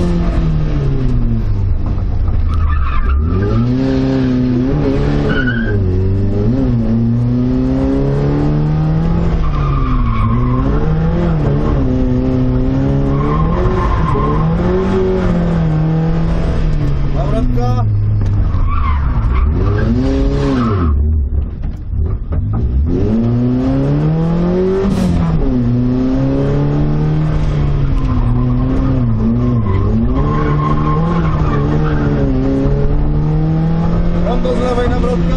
Thank you. Rondo z lewej nawrotka.